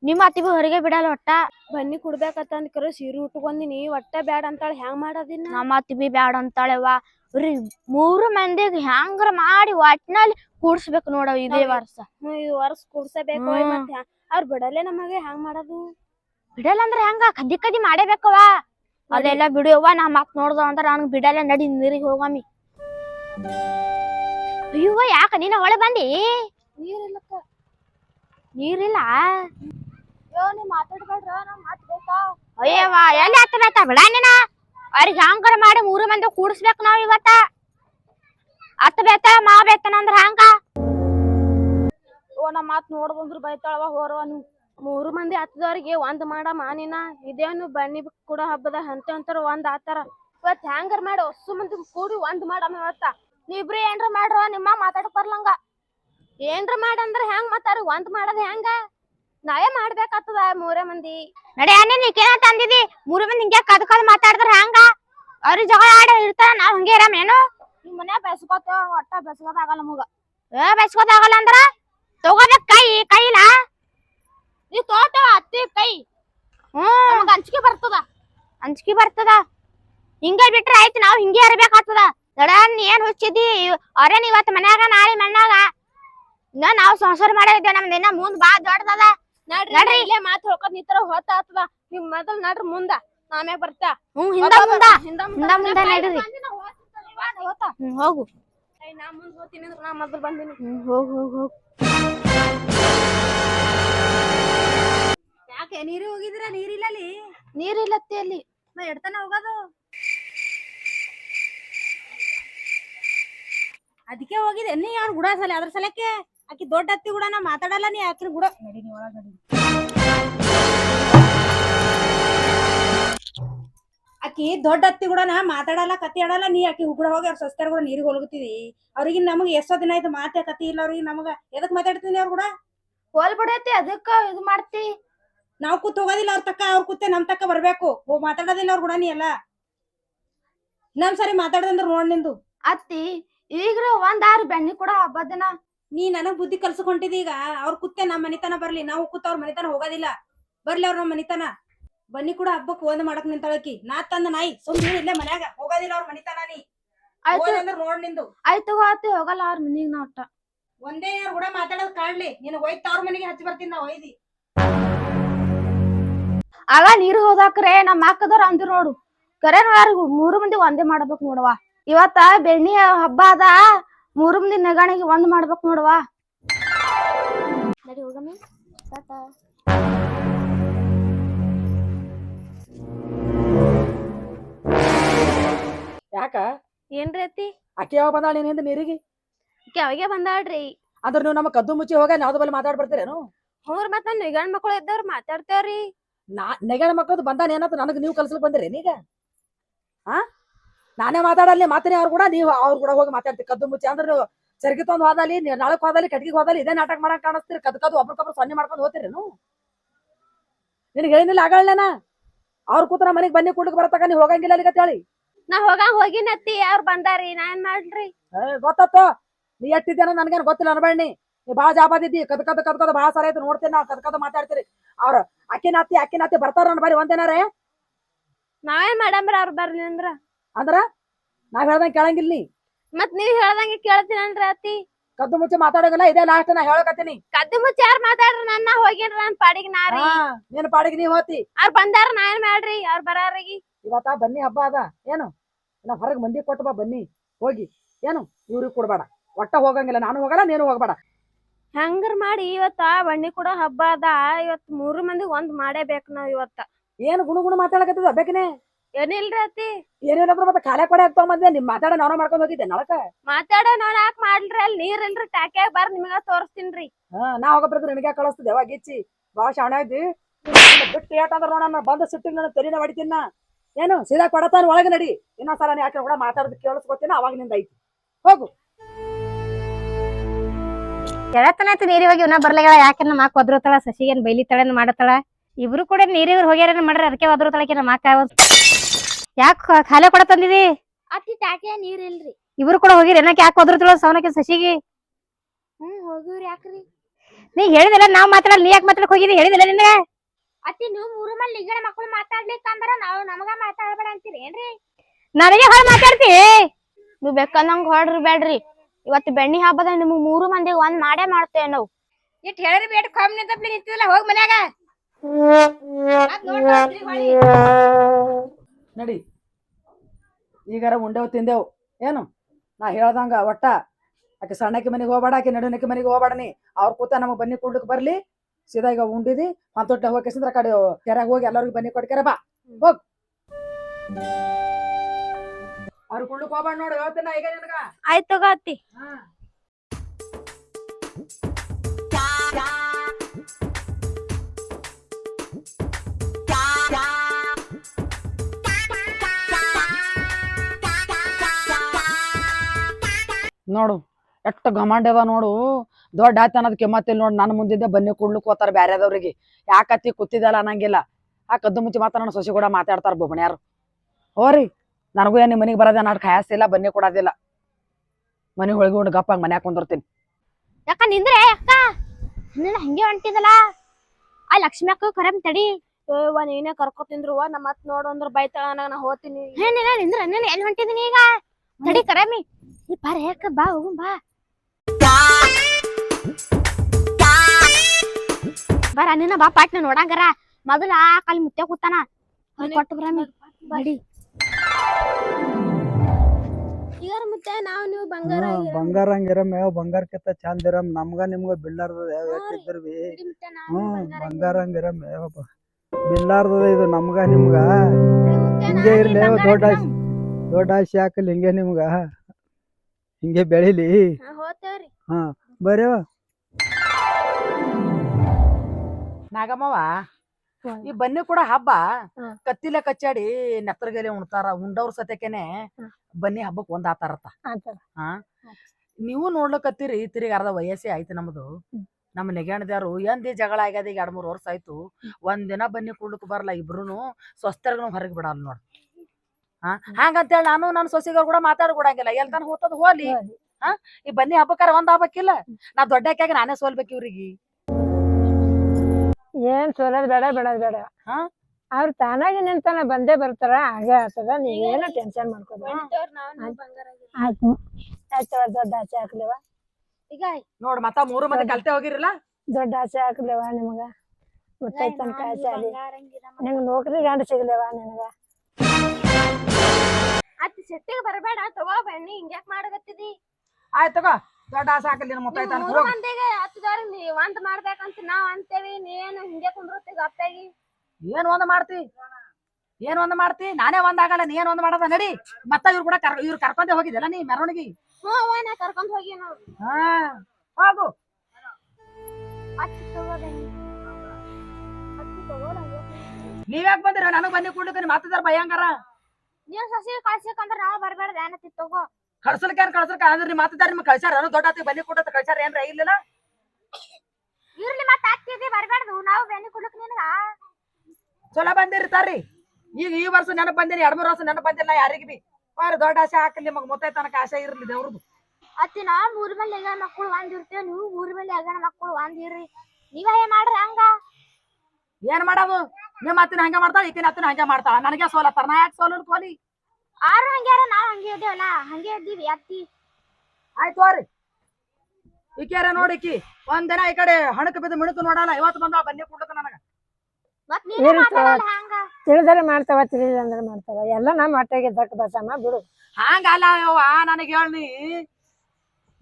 ನಿಮ್ಮ ಅತ್ತಿಗೂ ಹೊರಗೆ ಬಿಡಲ್ಲ ಒಟ್ಟ? ಬನ್ನಿ ಕುಡ್ಬೇಕಂತ ಕರೆ ಸೀರೆ ಉಟ್ಕೊಂದಿನಿ ಒಟ್ಟ ಬ್ಯಾಡ ಅಂತಾಳೆ ಹ್ಯಾಂಗ್ ಮಾಡೋದಿನ್ನ ನಮ್ಮ ಅತ್ತಿ ಬಿ ಬ್ಯಾಡ ಅಂತಾಳವ ಬರೀ ಮೂರು ಮಂದಿಗ್ ಹ್ಯಾಂಗ್ರ ಮಾಡಿ ಒಟ್ನಲ್ಲಿ ಕೂಡ್ಸ್ಬೇಕು ನೋಡವ್ ಇದೇ ವರ್ಷ. ಹ್ಮ್ ಈ ವರ್ಷ ಕೂಡ್ಸಬೇಕು ಹ್ಮ್. ಮತ್ತೆ. ಅವ್ರ ಬಿಡಲೆ ನಮಗೆ ಹ್ಯಾಂಗ್ ಮಾಡೋದು? ಬಿಡಲ್ಲ ಅಂದ್ರ ಹೆಂಗ? ಕದಿ ಕದಿ ಮಾಡೇಬೇಕವ ಅದೆಲ್ಲ ಬಿಡುವ ನಾ ಮತ್ ನೋಡ್ದ ಅಂದ್ರ ನನಗ್ ಬಿಡಲ್ಲ ನಡಿ ನೀರಿಗೆ ಹೋಗಮ್ಮಿ ಅಯ್ಯವ್ವ ಯಾಕ ನೀನ ಹೊಳೆ ಬಂದಿ? ನೀರಿಲ್ಲ ನೀರಿಲ್ಲ? ಯೋ ನೀ ಮಾತಾಡ್ಬೇಡ್ರ? ನಾ ಮಾತ್ ಬೇಕಾ? ಅಯ್ಯವ್ವ ಎಲ್ಲಿ ಹತ್ತ ಬೇತ ಬಿಡ ನೀನ. ಅವ್ರಿಗೆ ಹ್ಯಾಂಗಾರ ಮಾಡಿ ಮೂರು ಮಂದಿ ಕೂಡಿಸ್ಬೇಕು ನಾವು ಇವತ್ತ. ಹತ್ತ ಬೇತ ಮಾ ಬೇತನ ಅಂದ್ರ ಹಂಗ? ಓ ನಾ ಮಾತ್ ನೋಡ್ ಬಂದ್ರು ಬೈತಾಳವ ಹೋರವ ನೀವು ಮೂರು ಮಂದಿ ಹತ್ತದವ್ರಿಗೆ ಒಂದ್ ಮಾಡಮ್ಮ ಮಾನಿನ ಇದೇನು ಬನ್ನಿ ಕೂಡ ಹಬ್ಬದ ಅಂತ ಅಂತಾರ ಒಂದ್ ಆತರ. ಇವತ್ ಹ್ಯಾಂಗರ್ ಮಾಡಿ ಹೊಸ ಮಂದಿ ಕೂಡಿ ಒಂದ್ ಮಾಡಮ್ಮ ಇವತ್ತ ನೀವಿಬ್ರು ಏನ್ರ ಮಾಡ್ರ ನಿಮ್ಮ ಮಾತಾಡಕ್ ಬರ್ಲಂಗ. ಏನ್ರ ಮಾಡಂದ್ರ ಹೆಂಗ್ ಮಾತಾರ ಒಂದ್ ಮಾಡದ್ ಹೆಂಗ ನಾವೇ ಮಾಡ್ಬೇಕಾಗ್ತದ ಮೂರೇ ಮಂದಿ? ನಡೆ ಅಣ್ಣ ನೀಕೇನ ತಂದಿದಿ? ಮೂರು ಮಂದಿ ಹಿಂಗ್ಯಾಕ ಕದ್ ಕದ್ ಮಾತಾಡಿದ್ರ ಹಂಗ ಅವ್ರ ಜಗಳ ಆಡ ಇರ್ತಾರ ನಾವ್ ಹಂಗೆ ಇರಮೇನು ನಿಮ್ ಮನ್ಯಾಗ ಬೆಸ್ಕೋತೇವ ಒಟ್ಟ ಬೆಸ್ಕೋದಾಗಲ್ಲ ಮುಗ. ಏ ಬೈಸ್ಕೋದಾಗಲ್ಲ ಅಂದ್ರ? ತಗೋಬೇಕ್ ಕೈ ಕೈಲ ನೀ ತೋಟ ಅತ್ತಿ ಕೈ. ಹ್ಮ್. ನಮಗ ಅಂಜಿಕೆ ಬರ್ತದ. ಅಂಜಿಕೆ ಬರ್ತದ. ಹಿಂಗೆ ಬಿಟ್ರೆ ಆಯ್ತು ನಾವ್ ಹಿಂಗೆ ಇರ್ಬೇಕಾಗ್ತದ. ದಡ ನೀ ಏನ್ ಹುಚ್ಚಿದಿ ಅವ್ರೇನ್ ಇವತ್ ಮನ್ಯಾಗ ನಾಳೆ ಮಣ್ಣಾಗ ಇನ್ನ ನಾವ್ ಸಂಸಾರ ಮಾಡಿದ್ದೇವೆ ನಮ್ದು ಇನ್ನ ಮುಂದ್ ಬಾ ದೊಡ್ಡದದ ನಡ್ರಿ ಇಲ್ಲೇ ಮಾತ್ ಹೊಳ್ಕೊಂಡ್ ನಿಂತರ ಹೊತ್ತ ಆತದ. ನಿಮ್ ಮೊದಲ್ ನಡ್ರಿ ಮುಂದ. ಆಮ್ಯಾಗ ಬರ್ತಾ ಹ್ಞೂ ಹಿಂದ ಮುಂದ. ಹಿಂದ ಮುಂದ. ಮುಂದ ನಡ್ರಿ ಹ್ಞೂ ಹೋಗು. ನಾ ಮುಂದ್ ಹೋಗ್ತೀನಿ ಅಂದ್ರ ನಾ ಮೊದಲ್ ಬಂದಿನಿ. ಹೋಗು ಹೋಗು ಹೋಗ್. ಯಾಕೆ ನೀರು ಹೋಗಿದ್ರ? ನೀರಿಲ್ಲ ಅಲ್ಲಿ ನೀರಿಲ್ಲತ್ತೆ ಅಲ್ಲಿ. ನಾ ಎಡ್ತಾನ ಹೋಗೋದು. ಅದಕ್ಕೆ ಹೋಗಿದೆ ನೀ ಯಾರು ಗುಡ ಸಲ ಅದ್ರ ಸಲಕ್ಕೆ? ಆಕಿ ದೊಡ್ಡ ಅತ್ತಿ ಕೂಡ ನಾ ಮಾತಾಡಲ್ಲ ನೀ ಆಕಿನ ಕೂಡ ನಡಿ ನೀ ಒಳಗ್ ನಡಿ. ಆಕಿ ದೊಡ್ಡ ಅತ್ತಿ ಕೂಡ ನಾ ಮಾತಾಡಲ್ಲ ಕತಿ ಆಡಲ್ಲ ನೀ ಆಕಿ ಉಗ್ರ ಹೋಗಿ ಅವ್ರ ಸಸ್ತಾರ ಕೂಡ ನೀರಿಗೆ ಹೊಲಗುತ್ತಿದಿ ಅವ್ರಿಗೆ ನಮಗೆ ಎಷ್ಟೋ ದಿನ ಆಯ್ತು ಮಾತೆ ಕತಿ ಇಲ್ಲ ಅವ್ರಿಗೆ ನಮಗ ಎದಕ್ ಮಾತಾಡ್ತೀನಿ ಅವ್ರ ಕೂಡ? ಹೋಲ್ ಬಿಡೈತಿ ಅದಕ್ಕ ಇದು ಮಾಡ್ತಿ. ನಾವ್ ಕೂತ್ ಹೋಗೋದಿಲ್ಲ ಅವ್ರ ತಕ್ಕ ಅವ್ರ ಕೂತೆ ನಮ್ ತಕ್ಕ ಬರ್ಬೇಕು. ಹೋಗ್ ಮಾತಾಡೋದಿಲ್ಲ ಅವ್ರ ಕೂಡ ನೀ ಅಲ್ಲ ನಮ್ ಸರಿ ಮಾತಾಡದಂದ್ರ ನೋಡ್ ನಿಂದು. ಅತ್ತಿ ಈಗ ಒಂದ್ ಆರು ಬೆಣ್ಣಿ ಕೂಡ ಹಬ್ಬದಿನ ನೀ ನನಗ್ ಬುದ್ಧಿ ಕಲ್ಸ್ಕೊಂಡಿದೀಗ ಈಗ. ಅವ್ರ ಕುತ್ತೆ ನಮ್ಮ ಮನಿತನ ಬರ್ಲಿ. ನಾವು ಕೂತ ಅವ್ರ ಮನಿತನ ಹೋಗೋದಿಲ್ಲ. ಬರ್ಲಿ ಅವ್ರ ನಮ್ಮ ಮನಿತನ. ಬನ್ನಿ ಕೂಡ ಹಬ್ಬಕ್ ಒಂದ್ ಮಾಡಕ್ ನಿಂತಾಳಕಿ. ನಾ ತಂದ ನಾಯಿ. ಸುಮ್ಮನೆ ಇಲ್ಲೇ ಮನ್ಯಾಗ. ಹೋಗೋದಿಲ್ಲ ಅವ್ರ ಮನಿತನ ನೀ. ಆಯ್ತು. ಹೋದಂದ್ರ ನೋಡ್ ನಿಂದು. ಆಯ್ತು ಆತು ಹೋಗಲ್ಲ ಅವ್ರ ಮನಿಗ್ ನಾ ಒಟ್ಟ. ಒಂದೇ ಅವ್ರ ಕೂಡ ಮಾತಾಡೋದ್ ಕಾಣ್ಲಿ. ನೀನ್ ಒಯ್ತ ಅವ್ರ ಮನೆಗೆ ಹಚ್ಚಿ ಬರ್ತೀನಿ ನಾ ಒಯ್ದಿ. ಆಗ ನೀರು ಹೋದಾಕ್ರೆ ನಮ್ಮ ಅಕ್ಕದವ್ರ ಅಂದ್ರು ನೋಡು. ಕರೆ ಯಾರು ಮೂರು ಮಂದಿ ಒಂದೇ ಮಾಡ್ಬೇಕು ನೋಡವ್ವ. ಇವತ್ತ ಬೆಣ್ಣಿ ಹಬ್ಬ ಅದ. ಮೂರು ಮಂದಿ ನಗಾಣಿಗೆ ಒಂದ್ ಮಾಡ್ಬೇಕು ನೋಡವಾ. ನಡಿ ಹೋಗಮ್ಮಿ. ಟಾಟಾ. ಯಾಕ? ಏನ್ರಿ ಅತ್ತಿ? ಅಕ್ಕಿ ಯಾವ ಬಂದಾಳ ನೀನ್ ಹಿಂದೆ ನೀರಿಗೆ? ಆಕಿ ಅವಾಗೆ ಬಂದಾಳ್ರಿ. ಅಂದ್ರೆ ನೀವು ನಮ್ಮ ಕದ್ದು ಮುಚ್ಚಿ ಹೋಗ ನಾವ್ದು ಬಲ್ಲಿ ಮಾತಾಡ್ ಬರ್ತೀರೇನು? ಅವ್ರ ಮತ್ತ ನಿಗಣ್ ಮಕ್ಳು ಇದ್ದವ್ರು ಮಾತಾಡ್ತೇವ್ರಿ. ನಾ ನೆಗಳ ಮಕ್ಕಳದು ಬಂದಾನ ಏನಂತ ನನಗೆ ನೀವು ಕಲ್ಸಲ್ ಬಂದಿರಿ ನೀಗ ಆ? ನಾನೇ ಮಾತಾಡಲ್ಲಿ ಮಾತನೇ ಅವ್ರು ಕೂಡ ನೀವು ಅವ್ರು ಕೂಡ ಹೋಗಿ ಮಾತಾಡ್ತೀರಿ. ಕದ್ದು ಮುಚ್ಚಿ ಅಂದ್ರೆ ನೀವು ಸರಿಗೆ ತಂದು ಹೋದಲ್ಲಿ ನೀವು ನಾಳಕ್ ಹೋದಲ್ಲಿ ಕಟ್ಗಿಗೆ ಹೋದಲ್ಲಿ ಇದೇ ನಾಟಕ ಮಾಡಕ್ ಕಾಣಿಸ್ತೀರಿ. ಕದ್ ಕದ್ದು ಒಬ್ರಿಗೊಬ್ರು ಸೊನ್ನೆ ಮಾಡ್ಕೊಂಡು ಹೋಗ್ತೀರೇನು ನಿನಗೆ ಹೇಳಿನಿಲ್ಲ ಆಗಳ್ಳೇನ ಅವ್ರ ಕೂತ್ರ ಮನೆಗೆ ಬನ್ನಿ ಕೂಡಕ್ ಬರತಕ್ಕ ನೀವು ಹೋಗಂಗಿಲ್ಲ ಅಲ್ಲಿಗೆ ಹೇಳಿ. ನಾ ಹೋಗಂಗ್ ಹೋಗಿನತ್ತಿ ಅವ್ರು ಬಂದಾರಿ ನಾ ಏನ್ ಮಾಡ್ರಿ ಏ ಗೊತ್ತಾತು ನೀ ಎಟ್ಟಿದ್ದೇನೋ ನನ್ಗೇನು ಗೊತ್ತಿಲ್ಲ ಅನ್ಬೇಡಿ ನೀ ಭಾಳ ಜಾಬಾದಿದ್ದಿ ಕದ್ ಕದ್ ಕದ್ ಕದ್ ಭಾಳ ಸರ ಆಯ್ತು ನೋಡ್ತೀನಿ ನಾವು ಕದ್ ಕದ್ ಮಾತಾಡ್ತೀರಿ. ಅವ್ರ ಅಕ್ಕಿನಾತಿ ಅಕ್ಕಿನಾತಿ ಬರ್ತಾರ ನನ್ನ ಬಾರಿ ಒಂದೇನಾರೇ. ನಾವೇನ್ ಮಾಡಂಬ್ರ ಅವ್ರ ಬರ್ಲಿ ಅಂದ್ರ? ಅಂದ್ರ ನಾ ಹೇಳ್ದಂಗ ಕೇಳಂಗಿಲ್ಲ ನೀ. ಮತ್ ನೀವ್ ಹೇಳ್ದಂಗೆ ಕೇಳ್ತೀನಿ ಅತ್ತಿ. ಕದ್ದು ಮುಚ್ಚಿ ಮಾತಾಡೋದಿಲ್ಲ ಇದೇ ಲಾಸ್ಟ್ ನಾ ಹೇಳಕತ್ತೀನಿ. ಕದ್ದು ಮುಚ್ಚಿ ಯಾರು ಮಾತಾಡ್ರಿ? ನನ್ನ ಹೋಗಿನ್ರಿ ನನ್ ಪಾಡಿಗೆ ನಾರಿ ಹಾ ನಿನ್ ಪಾಡಿಗೆ ನೀವ್ ಹೋತಿ. ಅವ್ರ ಬಂದಾರ ನಾ ಏನ್ ಮಾಡ್ರಿ? ಅವ್ರ ಬರಾರಿಗೆ. ಇವತ್ತ ಬನ್ನಿ ಹಬ್ಬ ಅದ. ಏನು? ನಾ ಹೊರಗ್ ಮಂದಿ ಕೊಟ್ಟು ಬಾ ಬನ್ನಿ. ಹೋಗಿ. ಏನು? ಇವ್ರಿಗೆ ಕೊಡ್ಬೇಡ. ಒಟ್ಟ ಹೋಗಂಗಿಲ್ಲ. ನಾನು ಹೋಗಲ್ಲ ನೀನು ಹೋಗ್ಬೇಡ. ಹಂಗ್ರ ಮಾಡಿ ಇವತ್ತ ಬಣ್ಣಿ ಕೂಡ ಹಬ್ಬ ಅದ. ಇವತ್ ಮೂರು ಮಂದಿ ಒಂದ್ ಮಾಡೇಬೇಕ್ ನಾವ್ ಇವತ್ತ. ಏನು ಗುಣಗುಣ ಗುಣ ಮಾತಾಡಕತ್ತದ ಬೇಕನೆ? ಏನಿಲ್ರಿ ಅತ್ತಿ? ಏನೇನಂದ್ರ ಮತ್ತೆ ಕಾಲೇ ಕೊಡೆ ಆಗ್ತಾವ ಮಂದಿ ನಿಮ್ ಮಾತಾಡ ನಾನು ಮಾಡ್ಕೊಂಡು ಹೋಗಿದ್ದೆ ನಳಕ ಮಾತಾಡೋ ನಾನ್ ಯಾಕ ಮಾಡ್ಲ್ರಿ? ಅಲ್ಲಿ ನೀರ್ ಇಲ್ರಿ ಟ್ಯಾಕ್ಯಾಗ ಬರ್ ನಿಮಗ ತೋರಿಸ್ತೀನ್ರಿ. ಹಾ ನಾ ಹೋಗಬ್ರದ್ರ ನಿನಗೆ ಕಳಿಸ್ತದೆ ಯಾವಾಗ ಗಿಚ್ಚಿ ಭಾಳ ಶಾಣೆ ಐತಿ ಬಿಟ್ಟು ಏಟಂದ್ರ ನೋಡ ನಾನು ಬಂದ ಸಿಟ್ಟಿಗೆ ನನ್ನ ತೆರಿನ ಹೊಡಿತೀನ ನಾ. ಏನು ಸೀದಾ ಕೊಡತಾನ ಒಳಗೆ ನಡಿ. ಇನ್ನೊಂದ್ಸಲ ನೀ ಯಾಕೆ ಕೂಡ ಮಾತಾಡೋದು ಕೇಳಿಸ್ಕೊತೀನಿ ಅವಾಗ ನಿಂದ ಐತಿ. ಹೋಗು. ಎಳತನಾಯ್ತು ನೀರಿ ಹೋಗಿ ಇನ್ನ ಬರ್ಲಾಗ ಯಾಕೆ ನಮ್ಮ ಮಾಕ್ ಒದ್ರತಾಳ? ಸಸಿಗೇನ್ ಬೈಲಿತಾಳ ಮಾಡತಾಳ? ಇಬ್ರು ಕೂಡ ನೀರಿವ್ರು ಹೋಗ್ಯಾರ ಮಾಡ್ರಿ? ಅದಕ್ಕೆ ಒದ್ರತಾಳಕಿ ನಮ್ಮ ಮಾಕ ಯಾಕ ಖಾಲಿ ಕೊಡ ತಂದಿದಿ? ಅತ್ತಿ ಟ್ಯಾಕೆ ನೀರ್ ಇಲ್ರಿ. ಇಬ್ರು ಕೂಡ ಹೋಗಿರಿ ಏನಕ್ಕೆ ಯಾಕೆ ಒದ್ರತಾಳ ಸವನಕ್ಕೆ ಸಸಿಗೆ? ಹ್ಮ್ ಹೋಗಿವ್ರಿ ಯಾಕ್ರಿ? ನೀ ಹೇಳಿದಿಲ್ಲ ನಾವ್ ಮಾತಾಡಲ್ಲ ನೀ ಯಾಕೆ ಮಾತಾಡಕ್ ಹೋಗಿದಿ? ಹೇಳಿದಿಲ್ಲ ನಿನಗೆ? ಅತ್ತಿ ನೀವು ಮೂರು ಮಂದಿ ನಿಗಣ ಮಕ್ಕಳು ಮಾತಾಡ್ಲಿಕ್ಕಂದ್ರ ನಾವು ನಮಗ ಮಾತಾಡ್ಬೇಡ ಅಂತೀರಿ ಏನ್ರಿ? ನನಗೆ ಹೊರ ಮಾತಾಡ್ತಿ? ನೀವು ಬೇಕಂದಂಗ ಹೊಡ್ರಿ ಬೇಡ್ರಿ ಇವತ್ತು ಬೆಣ್ಣಿ ಹಬ್ಬದ ನಿಮ್ಗ್ ಮೂರು ಮಂದಿಗೆ ಒಂದ್ ಮಾಡೇ ಮಾಡ್ತೇವೆ ನಾವು. ಇಟ್ ಹೇಳ್ರಿ ಬೇಡ ಕಮ್ಮಿ ನಿಂತಪ್ಲಿ ನಿಂತಿಲ್ಲ ಹೋಗ್ ಮನ್ಯಾಗ. ನೋಡ್. ಈಗಾರ ಉಂಡೆವು ತಿಂದೆವು. ಏನು? ನಾ ಹೇಳ್ದಂಗ ಒಟ್ಟ. ಆಕೆ ಸಣ್ಣಕ್ಕೆ ಮನೆಗೆ ಹೋಗ್ಬೇಡ ಆಕೆ ನಡುನಕ್ಕೆ ಮನೆಗೆ ಹೋಗ್ಬೇಡ ನೀ. ಅವ್ರ ಕೂತ ನಮಗೆ ಬನ್ನಿ ಕೊಡ್ಲಿಕ್ಕೆ ಬರಲಿ. ಸೀದಾ ಈಗ ಉಂಡಿದಿ. ಹೊಂತೊಟ್ಟೆ ಹೋಗಿ ಕಡೆ ಕೆರೆಗೆ ಹೋಗಿ ಎಲ್ಲರಿಗೂ ಬನ್ನಿ ಕೊಡ್ಕರೆ ಬಾ. ಹೋಗ್. ಅವ್ರು ಕುಡ್ಲಿಕ್ಕೆ ಹೋಗ್ಬೇಡ ನೋಡಿ ಹೇಳ್ತೀನಿ ನಾ ಈಗ ನಿನಗ. ಆಯ್ತ್ ತಗೋ ನೋಡು ಎಷ್ಟು ಘಮಾಂಡ ನೋಡು. ದೊಡ್ಡ ಆತ ಅನ್ನೋದು ಕೆಮ್ಮತ್ತಿಲ್ಲ ನೋಡು ನನ್ನ ಮುಂದಿದ್ದೆ ಬನ್ನಿ ಕೊಡ್ಲಿಕ್ಕೆ ಹೋತಾರ ಬ್ಯಾರೆದವ್ರಿಗೆ. ಯಾಕತ್ತಿ ಕೂತಿದ್ದಲ್ಲ ಅನ್ನಂಗಿಲ್ಲ. ಆ ಕದ್ದು ಮುಚ್ಚಿ ಮಾತಾಡೋಣ ನನ್ನ ಸೊಸಿ ಕೂಡ ಮಾತಾಡ್ತಾರ ಬೊಬ್ಬಣ್ಯಾರು. ಹೋರಿ ನನಗೂ ಏನು ಮನೆಗೆ ಬರೋದೇ ನಾಡ್ ಇಲ್ಲ ಬನ್ನಿ ಕೊಡೋದಿಲ್ಲ ಮನೆ ಹೊಳಗೆ ಉಂಡು ಮನೆ ಮನ್ಯಾಗ ಕುಂದಿರ್ತೀನಿ. ಯಾಕ ನಿಂದ್ರೆ ಅಕ್ಕ? ನಿನ್ನ ಹಂಗೆ ಹೊಂಟಿದಲ್ಲ? ಆ ಲಕ್ಷ್ಮಿ ಅಕ್ಕ ಕರಮ್ ತಡಿ. ಏವ ನೀನೇ ಕರ್ಕೊತಿಂದ್ರುವ ನಮ್ಮ ಮತ್ ನೋಡು ಅಂದ್ರ ಬೈತಾಳ ಅನ್ನ ನಾ ಹೋತೀನಿ ನಿಂದ್ರ ನೀನ್ ಎಲ್ಲಿ ಹೊಂಟಿದೀನಿ ಈಗ? ತಡಿ ಕರಮಿ. ಈ ಬಾರ ಯಾಕ ಬಾ ಹೋಗು ಬಾ ಬರ ನಿನ್ನ ಬಾ ಪಾಟ್ನ ನೋಡಂಗರ. ಮೊದಲ ಆ ಕಲ್ ಮುತ್ತೆ ಕೂತಾನ. ಅವ್ರ್ ಕೊಟ್ಟು ಬರಮಿ. ಬಡಿ ಮುತ್ತೆ ನಾವ್ ನೀವು ಬಂಗಾರ ಬಂಗಾರ ಹಂಗಿರಮ್ ಯಾವ ಬಂಗಾರಕ್ಕಿಂತ ಚಂದ ಇರಮ್. ನಮ್ಗ ನಿಮ್ಗ ಬಿಲ್ಲಾರ್ದ ಯಾವ ಎಷ್ಟಿದ್ರ ಬಿ. ಹ್ಮ್ ಬಂಗಾರ ಹಂಗಿರಮ್ ಯಾವ ಬಿಲ್ಲಾರ್ದ ಇದು ನಮ್ಗ ನಿಮ್ಗ. ಹಿಂಗೆ ಇರ್ಲಿ ದೊಡ್ಡ ಆಸೆ ದೊಡ್ಡ ಆಸೆ ಹಾಕಲಿ ಹಿಂಗೆ ನಿಮ್ಗ. ಹಿಂಗೆ ಬೆಳಿಲಿ. ಹಾ ಬರ್ಯವ ನಾಗಮ್ಮವ ಈ ಬನ್ನಿ ಕೂಡ ಹಬ್ಬ. ಕತ್ತಿಲ ಕಚ್ಚಾಡಿ ನೆತ್ತರಗಲೆ ಉಣ್ತಾರ ಉಂಡವ್ರ ಸತ್ಯಕೇನೆ ಬನ್ನಿ ಹಬ್ಬಕ್ ಒಂದ್ ಆತಾರತ್ತ. ಹ. ಹಾ ನೀವು ನೋಡ್ಲಕತ್ತೀರಿ ತಿರುಗಿ ಅರ್ಧ ವಯಸ್ಸೇ ಆಯ್ತು ನಮ್ದು. ನಮ್ಮ ನೆಗ್ಯಾಣದ್ಯಾರು ಎಂದಿ ಜಗಳ ಆಗ್ಯದ ಈಗ ಎರಡ್ ಮೂರ್ ವರ್ಷ ಆಯ್ತು. ಒಂದ್ ದಿನ ಬನ್ನಿ ಕೂಡ್ಲಕ್ ಬರಲ್ಲ ಇಬ್ರುನು ಸ್ವಸ್ಥರ್ಗನು ಹೊರಗ್ ಬಿಡಲ್ಲ ನೋಡ್. ಹಾ? ಹಂಗಂತೇಳಿ ನಾನು ನನ್ನ ಸೊಸಿಗವ್ರು ಕೂಡ ಮಾತಾಡ್ಕೊಡಂಗಿಲ್ಲ. ಎಲ್ ತನ ಹೋತದ ಹೋಲಿ. ಹ ಹಾ? ಈ ಬನ್ನಿ ಹಬ್ಬಕ್ಕಾರ ಒಂದ್ ಹಬ್ಬಕ್ಕಿಲ್ಲ. ನಾ ದೊಡ್ಡಕ್ಕಾಗಿ ನಾನೇ ಸೋಲ್ಬೇಕು ಇವ್ರಿಗೆ. ಏನ್ ಸೋಲೋದ್ ಬೇಡ ಬೇಡ ಬೇಡ. ಹಾ? ಅವ್ರು ತಾನಾಗಿ ನಿಂತಾನ ಬಂದೇ ಬರ್ತಾರ ಹಾಗೆ ಆಗ್ತದ. ನೀವೇನು ಟೆನ್ಷನ್ ಮಾಡ್ಕೋಬೇಡ. ನಾವು ಆಯ್ತು. ಆಯ್ತು. ದೊಡ್ಡ ಆಸೆ ಹಾಕ್ಲಿವ. ಈಗ ನೋಡ್ ಮತ್ತ ಮೂರು ಮತ್ತೆ ಕಲ್ತೆ ಹೋಗಿರಲ್ಲ? ದೊಡ್ಡ ಆಸೆ ಹಾಕ್ಲಿವ ನಿಮಗ. ಗೊತ್ತಾಯ್ತು ತನಕ ಆಸೆ ಆಗಿ ನಿಮ್ಗೆ ನೌಕರಿ ಗಂಡ ಸಿಗ್ಲೇವಾ ನಿನಗ? ಅತ್ ಸಿಟ್ಟಿಗೆ ಬರಬೇಡ ತಗೋ ಬನ್ನಿ ಹಿಂಗ್ಯಾಕ್ ಮಾಡಕತ್ತಿದಿ. ಆಯ್ತು ತಗೋ ದೊಡ್ಡ ಆಸೆ ಹಾಕಲಿ ನಮ್ಮ ಮುತ್ತೈತ ನೀವ್ ಮೂರು ಮಂದಿಗೆ ಹತ್ತದವ್ರಿಗೆ ನೀ ಒಂದ್ ಮಾಡ್ಬೇಕಂತ ನಾವ್ ಅಂತೇವಿ ನೀನು ಹಿಂಗೆ ಕುಂದ್ರತಿ ಗಪ್ಪಾಗಿ ಏನ್ ಒಂದ್ ಮಾಡ್ತಿ? ಏನ್ ಒಂದ್ ಮಾಡ್ತಿ? ನಾನೇ ಒಂದ್ ಆಗಲ್ಲ ನೀ ಏನ್ ಒಂದ್ ಮಾಡದ? ನಡಿ ಮತ್ತ ಇವ್ರು ಕೂಡ ಕರ್ ಇವ್ರು ಕರ್ಕೊಂಡೆ ಹೋಗಿದ್ದಲ್ಲ ನೀ ಮೆರವಣಿಗೆ? ಹ್ಞೂ ಅವ್ವ ನಾ ಕರ್ಕೊಂಡ್ ಹೋಗಿ ನಾವು ಹಾ ಹೋಗು. ಅತ್ತಿ ತಗೋ ನೀವ್ಯಾಕ್ ಬಂದಿರ? ನನಗ್ ಬನ್ನಿ ಕೂಡ್ಲಿಕ್ಕೆ ಮಾತಿದಾರ ಭಯಂಕರ. ನೀವ್ ಸಸಿ ಕಳ್ಸಿಕಂದ್ರ ನಾವ್ ಬರ್ಬೇಡ್ದ ಏನತ್ತಿ ತಗೋ ಕಳ್ಸಲ್ಕ ಏನ್ ಕಳ್ಸಲ್ಕ ಅಂದ್ರೆ ನೀ ಮಾತಿದಾರ ನಿಮ್ಗೆ ಕಳ್ಸಾರ ಏನೋ ದೊಡ್ಡ ಆತಿ ಬನ್ನಿ ಕೊಟ್ಟತ್ತ ಕಳ್ಸ್ಯಾರ ಏನ್ರ ಇಲ್ಲಿಲ್ಲ ಇರ್ಲಿ ಮತ್ತ ಹತ್ತಿದಿ ಬರ್ಬೇಡ್ದು. ನಾವು ಬೆನ್ನಿ ಕುಡ್ಲಕ್ ನಿನಗ. ಚಲೋ ಬಂದಿರ್ತಾರ್ರಿ ಈಗ ಈ ವರ್ಷ ನೆನಪ್ ಬಂದಿರಿ ಎರಡ್ ಮೂರ್ ವರ್ಷ ನೆನಪ್ ಬಂದಿಲ್ಲ ಯಾರಿಗ ಬಿ. ಬಾರಿ ದೊಡ್ಡ ಆಸೆ ಹಾಕಲಿ ನಿಮಗ್ ಮುತ್ತೈ ತನಕ ಆಸೆ ಇರ್ಲಿ ದೇವ್ರದ್ದು ಅತ್ತಿ ನಾ ಮೂರ್ ಮೇಲೆ ಹೆಗಣ ಮಕ್ಕಳು ಒಂದ್ ಇರ್ತೇವ್ ನೀವು ಮೂರ್ ಮೇಲೆ ಹೆಗಣ ಮಕ್ಕಳು ಒಂದ್ ಇರ್ರಿ. ನೀವೇ ಮಾಡ್ರಿ ಹಂಗ. ಏನ್ ಮಾಡೋದು? ನಿಮ್ಮ ಅತ್ತಿನ ಹಂಗೆ ಮಾಡ್ತಾಳ ಈಕಿನ ಅತ್ತಿನ ಹಂಗೆ ಮಾಡ್ತಾಳ. ನನಗೆ ಸೋಲತ್ತಾರ ನಾ ಯಾಕೆ ಸೋಲನ್ ಕೋಲಿ? ಆರು ಹಂಗ್ಯಾರ ನಾವ್ ಹಂಗೆ ಇದೇವಲ್ಲ ಹಂಗೆ ಇದ್ದೀವಿ ಅತ್ತಿ. ಆಯ್ತು ಅವ್ರಿ ನೋಡಿ ನೋಡಿಕಿ ಒಂದ್ ದಿನ ಈ ಕಡೆ ಹಣಕ್ ಬಿದ್ದು ಮಿಣುಕು ನೋಡಲ್ಲ ಇವತ್ತು ಬಂದ ಬನ್ನಿ ಕೊಡ್ಲಕ್ಕ ನನಗ. ಮತ್ ನೀನು ಮಾತಾಡಲ್ಲ ಹಂಗ? ತಿಳಿದರೆ ಮಾಡ್ತಾವ ತಿಳಿಲ್ಲ ಅಂದ್ರೆ ಮಾಡ್ತಾವ. ಎಲ್ಲ ನಮ್ಮ ಹೊಟ್ಟೆಗೆ ದಕ್ಕ ಬಸಮ್ಮ ಬಿಡು. ಹಂಗಲ್ಲ ಯವ್ವ ನನಗೆ ಹೇಳ್ನಿ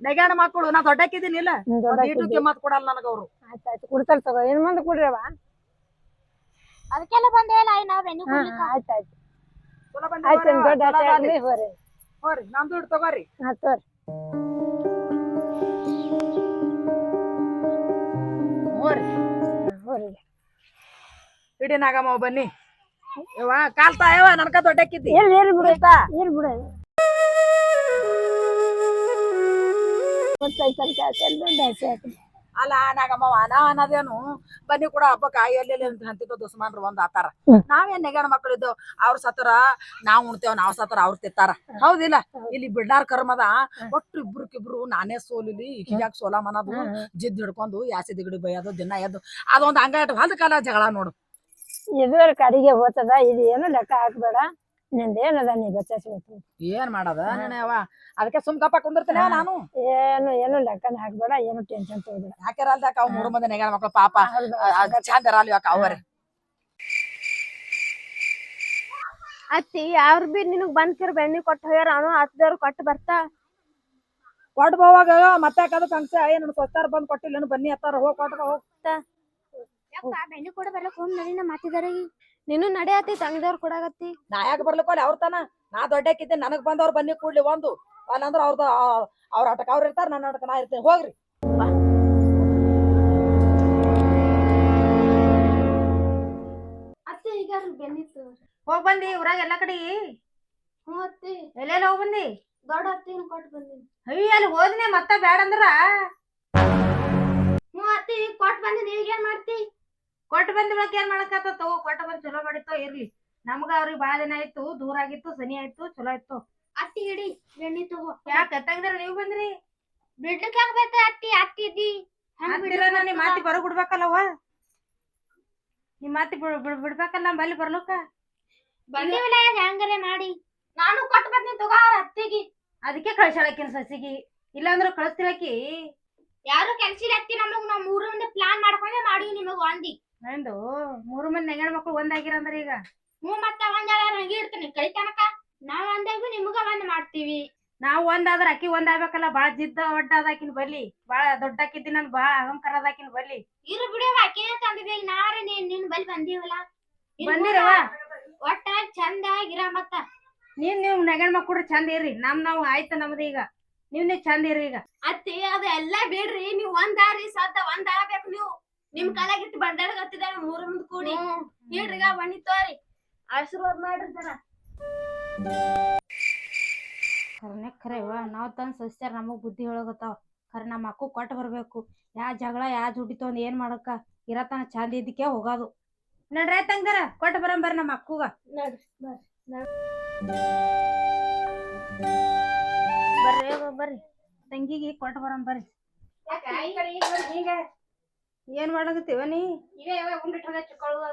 ನೆಗ್ಯಾಣ ಮಕ್ಕಳು ನಾ ದೊಡ್ಡಕ್ಕಿದ್ದೀನಿ ಇಲ್ಲ? ದೊಡ್ಡ ಒಂದ್ ಈಟು ಕಿಮ್ಮತ್ ಕೊಡಲ್ಲ ನನಗ ಅವ್ರು. ಆಯ್ತಾಯ್ತು ಆಯ್ತು ತಗೋ. ಇನ್ ಮುಂದೆ ಕುಡ್ರವ ಅದಕ್ಕೆಲ್ಲ ಬಂದೇವಲ್ಲ ನಾವ್ ಬೆನ್ನಿ ಕುಡ್ಲಿಕ್ಕ? ಆಯ್ತು ಆಯ್ತು. ಚಲೋ ಆಯ್ತು ದೊಡ್ಡ ಆಸೆ ಬಂದಿ ಆಗ್ಲಿ ಹೋರಿ. ಹೋರಿ ನಮ್ದು ಇಟ್ಟು ತಗೋರಿ. ಹಾ ತೋರಿ. ಹೋರಿ. ಹೋರಿ. ಇಡಿ ನಾಗಮ್ಮ ಬನ್ನಿ. ಯವ್ವ ಕಾಲ್ತಾ ಯವ್ವ ನನ್ಕ ದೊಡ್ಡಕ್ಕಿದ್ದಿ ಏನು ಇರ್ಲಿ ಬಿಡುತ್ತಾ ಏನು ಬಿಡ. ಮುತ್ತೈದ್ ತನಕ ಆಸೆ ದೊಡ್ಡ ಆಸೆ ಅಲ್ಲ ನಾಗಮ್ಮವ ನಾ ಅನ್ನೋದೇನು? ಬನ್ನಿ ಕೂಡ ಹಬ್ಬಕ್ಕ ಕಾಯಿಯಲ್ಲಿ ಅಂತ ಹಂತಿದ್ದ ದುಸ್ಮಾನ್ರು ಒಂದ್ ಆತಾರ. ನಾವೇನ್ ನೆಗಣ ಮಕ್ಳು ಇದ್ದೇವ್ ಅವ್ರ ಸತರ ನಾವ್ ಉಣ್ತೇವ್ ನಾವ್ ಸತರ ಅವ್ರ ತಿತ್ತಾರ ಹೌದಿಲ್ಲ? ಇಲ್ಲಿ ಬಿಡ್ಲಾರ್ ಕರ್ಮದ ಒಟ್ಟು ಇಬ್ರಕ್ಕಿಬ್ರು ನಾನೇ ಸೋಲಿಲಿ ಹೀಗ್ಯಾಕ್ ಸೋಲ ಮನದು. ಜಿದ್ ಹಿಡ್ಕೊಂಡು ಯಾಸಿ ದಿಗಡಿ ಬೈಯೋದು ದಿನ ಎದ್ದು. ಅದೊಂದ್ ಹಂಗ ಇಟ್ಟು ಹೊಲ್ದ ಕಾಲ ಜಗಳ ನೋಡು. ಇದುವರೆಗೆ ಅಡಿಗೆ ಹೋಗ್ತದ ಇದು ಏನು ಲೆಕ್ಕ ಹಾಕ್ಬೇಡ. ನೀ ಏನ್ ಮಾಡದ? ಅದಕ್ಕೆ ಸುಮ್ ಕಪ್ಪ ಕುಂದಿರ್ತೀನಿ ನಾನು? ಏನು ಏನು ಲೆಕ್ಕನ ಹಾಕ್ಬೇಡ ಏನು ಟೆನ್ಷನ್ ತಗೋಬೇಡ. ಯಾಕೆ ಅಲ್ದಾಕ ಅವ್ ಮೂರು ಮಂದಿ ನೆಗಳ ಮಕ್ಳು ಪಾಪ? ಚಂದ ಯಾಕ ಅವರೇ ಅತ್ತಿ ಯಾರು ಬಿ ನಿನಗ್ ಬಂದ್ಕಿರ್ ಬೆಣ್ಣಿ ಕೊಟ್ಟು ಹೋಗ್ಯಾರ ಅವನು ಹತ್ತದವ್ರು ಕೊಟ್ಟು ಬರ್ತಾ. ಕೊಟ್ಟು ಹೋವಾಗ ಮತ್ತೆ ಅದಕ್ಕೆ ಕನ್ಸ ಏನು ಸ್ವಚ್ಛಾರ ಬಂದ್ ಕೊಟ್ಟಿಲ್ಲ ಬನ್ನಿ ಹತ್ತಾರ ಹೋಗ್ ಕೊಟ್ಟ ಹೋಗ್ತಾ ಯಾಕ ಬೆಣ್ಣಿ ಕೂಡ ಬರ್ಲಕ್ ಹೋಗಿ ನಡಿನ ಮಾತಿದಾರೆ ನೀನು ನಡೆಯತ್ತಿ ತಂಗಿದವ್ರು ಕೊಡಾಗತ್ತಿ. ನಾ ಯಾಕೆ ಬರ್ಲಿಕ್ಕೆ ಅವ್ರ ತಾನ. ನಾ ದೊಡ್ಡಕ್ಕಿದ್ದೆ ನನಗ್ ಬಂದವ್ರು ಬನ್ನಿ ಕೂಡ್ಲಿ ಒಂದು. ಅಲ್ಲಂದ್ರ ಅವ್ರದ ಅವ್ರ ಆಟಕ್ಕೆ ಅವ್ರ ಇರ್ತಾರ ನನ್ನ ಆಟಕ್ಕೆ ನಾ ಇರ್ತೇನೆ. ಹೋಗ್ರಿ. ಅತ್ತೆ ಈಗ ಬೆನ್ನಿತ್ತು ಹೋಗ್ ಬಂದಿ ಊರಾಗ ಎಲ್ಲಾ ಕಡೆ? ಹ್ಞೂ ಅತ್ತಿ. ಎಲ್ಲೆಲ್ಲ ಹೋಗ್ ಬಂದಿ? ದೊಡ್ಡ ಅತ್ತಿನ ಕೊಟ್ಟು ಬಂದಿನಿ. ಅಯ್ಯ ಅಲ್ಲಿ ಹೋದ್ನೆ ಮತ್ತ ಬ್ಯಾಡ ಅಂದ್ರ ಹ್ಞೂ ಅತ್ತಿ ಕೊಟ್ಟು ಬಂದಿನಿ. ಈಗ ಏನ್ ಮಾಡ್ತಿ? ಕೊಟ್ಟು ಬಂದ ಬಳಕ ಏನ್ ಮಾಡಕತ್ತ ತಗೋ ಕೊಟ್ಟು ಬಂದ್ ಚಲೋ ಮಾಡಿತ್ತೋ ಇರ್ಲಿ. ನಮ್ಗ ಅವ್ರಿಗೆ ಬಾಳ ದಿನ ಆಯ್ತು ದೂರ ಆಗಿತ್ತು ಸನಿ ಆಯ್ತು ಚಲೋ ಆಯ್ತು. ಅತ್ತಿ ಹಿಡಿ ಎಣ್ಣೆ ತಗೋ. ಯಾಕ ತಂಗಿದ್ರ ನೀವು ಬಂದ್ರಿ? ಬಿಡ್ಲಿಕ್ಕೆ ಬೇಕ ಅತ್ತಿ ಅತ್ತಿ ಇದ್ದಿ. ಹೆಂಗ್ ಬಿಡ್ಲಿಕ್ ನಿಮ್? ಮಾತಿ ಬರ ಬಿಡ್ಬೇಕಲ್ಲವ ನಿಮ್ ಮಾತಿ ಬಿಡ್- ಬಿಡ್- ಬಿಡ್ಬೇಕಲ್ಲ ನಮ್ ಬಲ್ಲಿ ಬರ್ಲಕ್ಕ? ಬಂದಿವಿಲ್ಲ ಹೆಂಗರೆ ಮಾಡಿ. ನಾನು ಕೊಟ್ಟು ಬರ್ತೀನಿ ತಗೋ ಅವ್ರ ಅತ್ತಿಗೆ. ಅದಕ್ಕೆ ಕಳ್ಸಾಳಕಿನ ಸಸಿಗಿ. ಇಲ್ಲಾಂದ್ರೆ ಕಳಿಸ್ತಿರಕಿ? ಯಾರು ಕೆಲ್ಸಿಲ್ಲ ಅತ್ತಿ ನಮಗ್ ನಾವ್ ಮೂರು ಮಂದಿ ಪ್ಲಾನ್ ಮಾಡ್ಕೊಂಡೆ ಮಾಡಿ ನಿಮಗ್ ಒಂದಿ. ನಂದು ಮೂರು ಮಂದಿ ನೆಗಣ ಮಕ್ಳು ಒಂದಾಗಿರ ಅಂದ್ರ ಈಗ? ಹ್ಞೂ ಮತ್ತೆ ಒಂದ್ ಯಾರು ಹಂಗೆ ಇಡ್ತೀನಿ ಕೈ ತನಕ ನಾವ್ ಒಂದಾಗು ನಿಮ್ಗ ಒಂದ್ ಮಾಡ್ತೀವಿ. ನಾವ್ ಒಂದಾದ್ರ ಅಕ್ಕಿ ಒಂದ್ ಆಗ್ಬೇಕಲ್ಲ ಬಾಳ ಜಿದ್ದ ಒಡ್ಡಾದಾಕಿನ ಬಲ್ಲಿ. ಬಾಳ ದೊಡ್ಡಕ್ಕಿದ್ದಿ ನನ್ ಬಾಳ ಅಹಂಕಾರ ಅದಾಕಿನ ಬಲಿ ಇರು ಬಿಡು ಆಕೆ ತಂದಿದ್ದೆ ನಾರೇ ನೀನ್ ನಿನ್ ಬಲಿ ಬಂದೀವಲ್ಲ. ಬಂದಿರವ ಒಟ್ಟ ಚಂದ ಆಗಿರ ಮತ್ತ. ನೀನ್ ನೀವ್ ನೆಗಣ ಮಕ್ಕಳು ಚಂದ ಇರ್ರಿ. ನಮ್ ನಾವ್ ಆಯ್ತು ನಮ್ದು ಈಗ. ನೀವ್ ನೀವ್ ಚಂದ ಇರ್ರಿ ಈಗ. ಅತ್ತಿ ಅದೆಲ್ಲ ಬಿಡ್ರಿ. ನೀವ್ ಒಂದಾರಿ ಸದ್ದ ಒಂದ್ ಆಗ್ಬೇಕು ನೀವು. ನಿಮ್ ಕಾಲಾಗ ಇಟ್ಟು ಹತ್ತಿದಾರ ಮೂರ ಮುಂದ್ ಕೂಡಿ. ಹೇಳ್ರಿಗ ಬನ್ನಿ ತೋರಿ. ಆಶೀರ್ವಾದ ಮಾಡ್ರಿ ಜನ. ಖರೇನೆ ಖರೇವ ನಾವ್ ತಂದ್ ಸಸ್ಯಾರ ನಮಗ್ ಬುದ್ಧಿ ಹೇಳಗತ್ತಾವ ಖರೆ ನಮ್ಮ ಅಕ್ಕು ಕೊಟ್ಟು ಬರ್ಬೇಕು. ಯಾ ಜಗಳ ಯಾ ಜುಡಿ ತೊಂದ್ ಏನ್ ಮಾಡಕ್ಕ ಇರತನ ಚಂದ ಇದ್ದಕ್ಕೆ ಹೋಗೋದು. ನಡ್ರಿ ತಂಗಾರ ಕೊಟ್ಟು ಬರಂ ಬರ್ರಿ ನಮ್ಮ ಅಕ್ಕುಗ. ಬರ್ರಿ ಅವ್ವ ಬರ್ರಿ ತಂಗಿಗೆ ಕೊಟ್ಟು ಬರಂ ಬರ್ರಿ. ಈಗ? ಏನ್ ಮಾಡಕತ್ತೀವ ನೀ?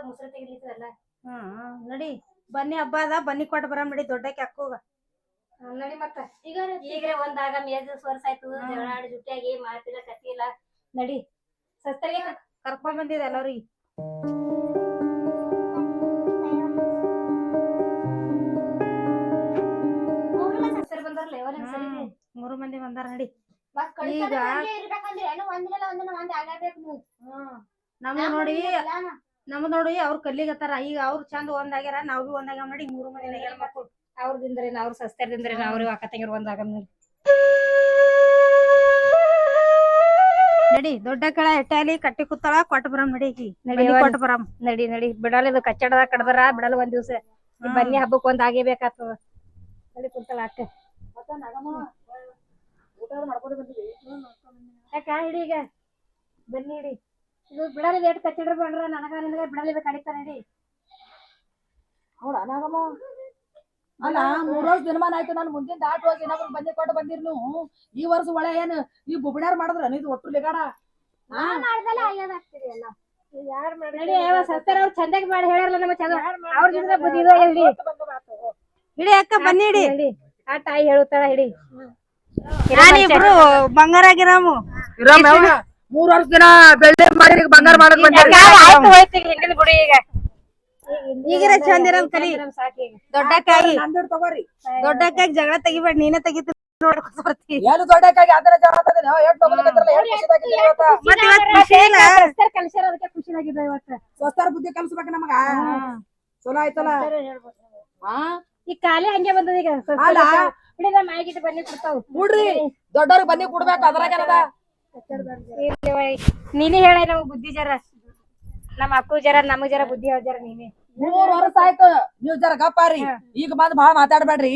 ಮುಸ್ರಿ ತೆಗಿಲಿತ್ತಲ್ಲ ಹ್ಮ್ ನಡಿ. ಬನ್ನಿ ಹಬ್ಬ ಅದ ಬನ್ನಿ ಕೊಟ್ಟು ಬರ ನಡಿ ದೊಡ್ಡಕ್ಕೆ ಅಕ್ಕೋಗ ನಡಿ ಮತ್ತ. ಈಗ ಈಗ್ರೆ ಒಂದಾಗ ಮೇಜ್ ವರ್ಷ ಆಯ್ತು ಜಗಳ ಆಡಿ ಜುಟ್ಟಿಯಾಗಿ ಮಾತಿಲ್ಲ ಕತ್ತಿಲ್ಲ ನಡಿ. ಸಸ್ತರಿಗೆ ಕರ್ಕೊಂಡ್ ಬಂದಿದೆ ಎಲ್ಲರಿಗೆ ಯಾವ ಮೂರು ಮಂದಿ ಬಂದಾರ ನಡಿ. ಈಗ- ನಮ್ ನೋಡಿ ನಮ್ ನೋಡಿ ಅವ್ರ ಕಲ್ಲಿಗತ್ತಾರ ಈಗ ಅವ್ರ ಚಂದ ಒಂದಾಗ್ಯಾರ ನಾವ್ ಬಿ ಒಂದಾಗ ಮಾಡಿ ಮೂರು ಮಂದಿ ಮಕ್ಕಳು ಅವ್ರದಿಂದ್ರೇನ ಅವ್ರ ಸಸ್ತರ್ದಿಂದ್ರೇನ ಅವ್ರ ಅಕ್ಕ ತಂಗಿರ್ ಒಂದಾಗ ನೋಡಿ. ದೊಡ್ಡ ಕಳ ಎಟ್ಟಾಲಿ ಕಟ್ಟಿ ಕುತ್ತಾಳ ಕೊಟ್ಟ ಬರಂ ನಡಿ ನಡಿ ಕೊಟ್ಟ ಬರಂ ನಡಿ ನಡಿ. ಬಿಡಲ್ಲ ಇದು ಕಚ್ಚಡದ ಕಡದರ ಬಿಡಲ್ಲ ಒಂದ್ ದಿವ್ಸ. ಬನ್ನಿ ಹಬ್ಬಕ್ ಒಂದ್ ಆಗೇಬೇಕಾಗ್ತದ. ನಡಿ ಕುಂತಳ ಅಕ್ಕ. ಯಾಕ ಹಿಡಿ ಈಗ. ಬನ್ನಿ ಹಿಡಿ. ಇದು ಬಿಡಲ್ಲ ಏಟ್ ಕಚ್ಚಿಡ್ರ ಬಂದ್ರ ನನಗ ನಿನಗ ಬಿಡಲಿ ಹಿಡಿ. ನಾಗಮ್ಮ ಅಲ್ಲ ವರ್ಷ ದಿನಮಾನ ಆಯ್ತು ನಾನು ಮುಂದಿನ ದಾಟ್ ಹೋಗಿ ಏನಾದ್ರು ಬಂದಿ ಕೊಟ್ಟು ಬಂದಿರ್ ನೀವು. ಈ ವರ್ಷ ಒಳೆ ಏನ್ ಈ ಬುಬ್ಡ್ಯಾರ್ ಮಾಡಿದ್ರ? ನೀ ಒಟ್ಟು ಲಿಗಾಡ. ಮಾಡ್ದಲ್ಲ ಆಗ್ಯದಾಗ್ತಿದೆ ಎಲ್ಲ. ನಡಿ ಯಾವ ಸತ್ತಾರ ಅವ್ರು ಚಂದಾಗಿ ಮಾಡಿ ಹೇಳ್ಯಾರಲ್ಲ ನಮ್ಮ ಚಂದ. ಅವ್ರದಿಂದ ಬುದ್ಧಿ ಇದು ಹಿಡಿ. ಅಕ್ಕ ಬನ್ನಿ ಹಿಡಿ. ಆ ತಾಯಿ ಹೇಳುತ್ತಾಳ ಹಿಡಿ. ನಾನಿಬ್ರು ಬಂಗಾರ ಆಗಿರಾಮು. ಮೂರ್ ವರ್ಷ ದಿನ ಬೆಳ್ಳಿ ಮಾಡಿ ಬಂಗಾರ ಮಾಡಕ್ ಬಂದಿರಿ. ಈಗ ಹಿಂದಿನ ಬಿಡಿ ಈಗ. ಈಗಿರ ಚಂದ ಇರೋದ್ ಕಲಿ ದೊಡ್ಡಕ್ಕಾಗಿ. ನಂದಿಡ್ ತಗೋರಿ. ದೊಡ್ಡಕ್ಕಾಗಿ ಜಗಳ ತೆಗಿಬೇಡ ನೀನೇ ತೆಗಿತ ಏನು ದೊಡ್ಡಕ್ಕಾಗಿ? ಅದನ್ನ ಜಗಳ ತಗೊಂಡು ಎಷ್ಟ್ ತಗೊಳಕತ್ತಿರಲ್ಲ, ಎಷ್ಟ್ ಇವತ್ತ. ಮತ್ತೆ ಖುಷಿ ಇಲ್ಲ? ಸರ್ ಅದಕ್ಕೆ ಖುಷಿಯಾಗಿದ್ದ ಇವತ್ತು. ಸ್ವಸ್ಥರ ಬುದ್ಧಿ ಕಲ್ಸ್ಬೇಕ ನಮಗ? ಚಲೋ ಆಯ್ತಲ್ಲ? ಹಾ ಈ ಖಾಲಿ ಹಂಗೆ ಬಂದದ ಈಗ ಅಲ್ಲ ಹಿಡಿದ ಮಾಯಿಗಿಟ್ಟು ಬನ್ನಿ ಕೊಡ್ತಾವ. ಕೂಡ್ರಿ. ದೊಡ್ಡವ್ರಿಗೆ ಬನ್ನಿ ಕೊಡ್ಬೇಕು ಅದ್ರಾಗ ಏನದ? ನೀನೇ ಹೇಳ ನಾವು ಬುದ್ಧಿ ಜರ. ನಮ್ಮ ಅಕ್ಕು ಜರ ನಮಗ್ ಜರ ಬುದ್ಧಿ ಹೇಳ ಜರ ನೀನೇ ಮೂರ್ ವರ್ಷ ಆಯ್ತು ನೀವ್ ಜರ ಗಪ್ಪಾರಿ ಈಗ ಬಂದ್ ಬಾಳ ಮಾತಾಡ್ಬೇಡ್ರಿ.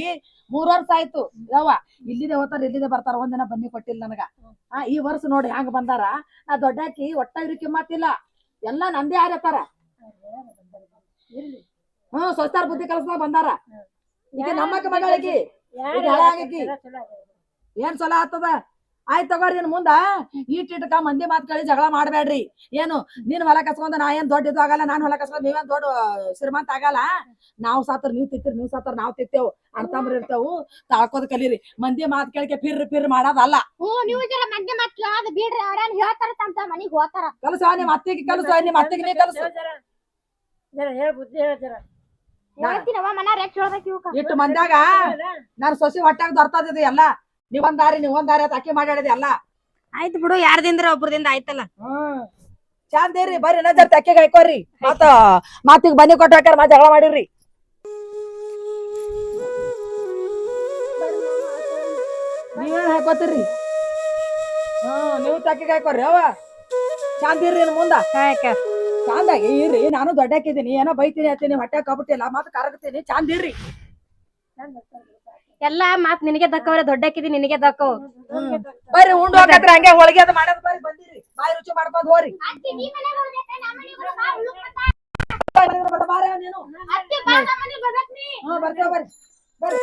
ಮೂರ್ ವರ್ಷ ಆಯ್ತು. ಯವ್ವ ಇಲ್ಲಿದೆ ಹೋತಾರ ಇಲ್ಲಿದೆ ಬರ್ತಾರ ಒಂದಿನ ಬನ್ನಿ ಕೊಟ್ಟಿಲ್ಲ ನನಗ. ಆ ಈ ವರ್ಷ ನೋಡಿ ಹಂಗ ಬಂದಾರ. ನಾ ದೊಡ್ಡಾಕಿ ಒಟ್ಟ ಮಾತಿಲ್ಲ ಕಿಮ್ಮತ್ತಿಲ್ಲ. ಎಲ್ಲಾ ನಂದೇ ಆಗತ್ತಾರ ಹ್ಮ್ ಸ್ವಚ್ಛಾರ ಬುದ್ಧಿ ಕಲಸ ಬಂದಾರ. ಈಗ ನಮ್ಮಕ್ಕ ಮಗಳಿಗೆ ಈಗ ಏನ್ ಚಲೋ ಆಗ್ತದ ಆಯ್ತ್ ತಗೋರಿ ಇನ್ ಮುಂದ ಈಟ್ ಇಟ್ಕ ಮಂದಿ ಮಾತ್ ಕೇಳಿ ಜಗಳ ಮಾಡ್ಬೇಡ್ರಿ ಏನು ನೀನ್ ಹೊಲ ಕಸ್ಕೊಂಡ ನಾ ಏನ್ ದೊಡ್ಡ ಇದು ಆಗಲ್ಲ ನಾನ್ ಹೊಲ ಕಸ್ಕೊಂಡ್ ನೀವೇನ್ ದೊಡ್ಡ ಶ್ರೀಮಂತ ಆಗಲ್ಲ ನಾವ್ ಸಾತ್ರ ನೀವ್ ತಿತ್ತಿರ್ ನೀವ್ ಸಾತ್ರ ನಾವ್ ತಿತ್ತೇವು ಅಣ್ತಂಬ್ರ ಇರ್ತೇವು ತಾಳ್ಕೋದ್ ಕಲೀರಿ ಮಂದಿ ಮಾತ್ ಕೇಳಿಕೆ ಪಿರ್ ಪಿರ್ ಮಾಡೋದಲ್ಲ ಹ್ಞೂ ನೀವು ಜರ ಮಂದಿ ಮತ್ ಕೇಳೋದ್ ಬಿಡ್ರಿ ಅವ್ರೇನ್ ಹೇಳ್ತಾರ ತಮ್ಮ ಮನಿಗ್ ಹೋತಾರ ಕಲಸ ನಿಮ್ ಅತ್ತಿಗೆ ಕಲಸ ನಿಮ್ ಅತ್ತಿಗೆ ನೀ ಕಲಸು ಜರ ಹೇಳ ಬುದ್ಧಿ ಹೇಳ ಜರ ಇಟ್ಟು ಮಂದ್ಯಾಗ ನಾನು ಸೊಸಿ ಹೊಟ್ಟಾಗ ದೊರ್ತದಿದೆ ಎಲ್ಲ. ನೀವೊಂದ್ ದಾರಿ ನೀವೊಂದ್ ದಾರಿ ಅಂತ ಅಕ್ಕಿ ಮಾಡ್ಯಾಡಿದೆ ಎಲ್ಲ. ಆಯ್ತು ಬಿಡು ಯಾರ್ದಿಂದ್ರ ಒಬ್ರದಿಂದ ಆಯ್ತಲ್ಲ. ಚಂದ ಇರ್ರಿ ಬರ್ರಿ ನಾ ಜರ್ತಿ ಅಕ್ಕಿಗೆ ಹಾಕೋರಿ ಮತ್ತ ಮಾತಿಗೆ ಬನ್ನಿ ಕೊಟ್ಟು ಹಾಕ್ಯಾರ ಮಾ ಜಗಳ ಮಾಡಿರ್ರಿ ನೀವೇನ್ ಹಾಕೋತೀರಿ ಹ್ಮ್ ನೀವು ತಕ್ಕಿಗೆ ಹಾಕೋರಿ ಅವ. ಚಂದ ಇರ್ರಿ ಮುಂದ. ಚಂದಾಗಿ ಇರ್ರಿ ನಾನು ದೊಡ್ಡಕ್ಕಿದ್ದೀನಿ ಏನೋ ಬೈತೀನಿ ಹತ್ತೀನಿ ಹೊಟ್ಟೆ ಕಬಿಟ್ಟಿಲ್ಲ ಮಾತು ಕರಗ್ತೀನಿ ಚಂದ ಇರ್ರಿ. ಎಲ್ಲಾ ಮಾತ್ ನಿನಗೆ ದಕ್ಕವ್ರೆ ದೊಡ್ಡಾಕಿದೀನಿ ನಿನಗೆ ದಕ್ಕವ್ ಬರ್ರಿ ಉಂಡು ಹೋಗತ್ರಿ ಹಂಗೆ ಹೋಳಿಗೆ ಅದು ಮಾಡೋದು ಬರ್ರಿ ಬಂದಿರಿ. ಬಾಯಿ ರುಚಿ ಮಾಡ್ಬೋದು ಹೋರಿ. ಅತ್ತಿ ನೀ ಮನೆಗ್ ಹೋಗ್ಬೇಕಾ? ನಾ ಮನೆಗ್ ಬರೋದಾ? ಉಳುಕ್ ನೀನು. ಅತ್ತಿ ಬಾ ನಾ ಮನೆಗ್ ಬರ್ಬೇಕ್ ನೀ. ಹ್ಮ್ ಬರ್ತೇವೆ ಬರ್ರಿ. ಬರ್ರಿ.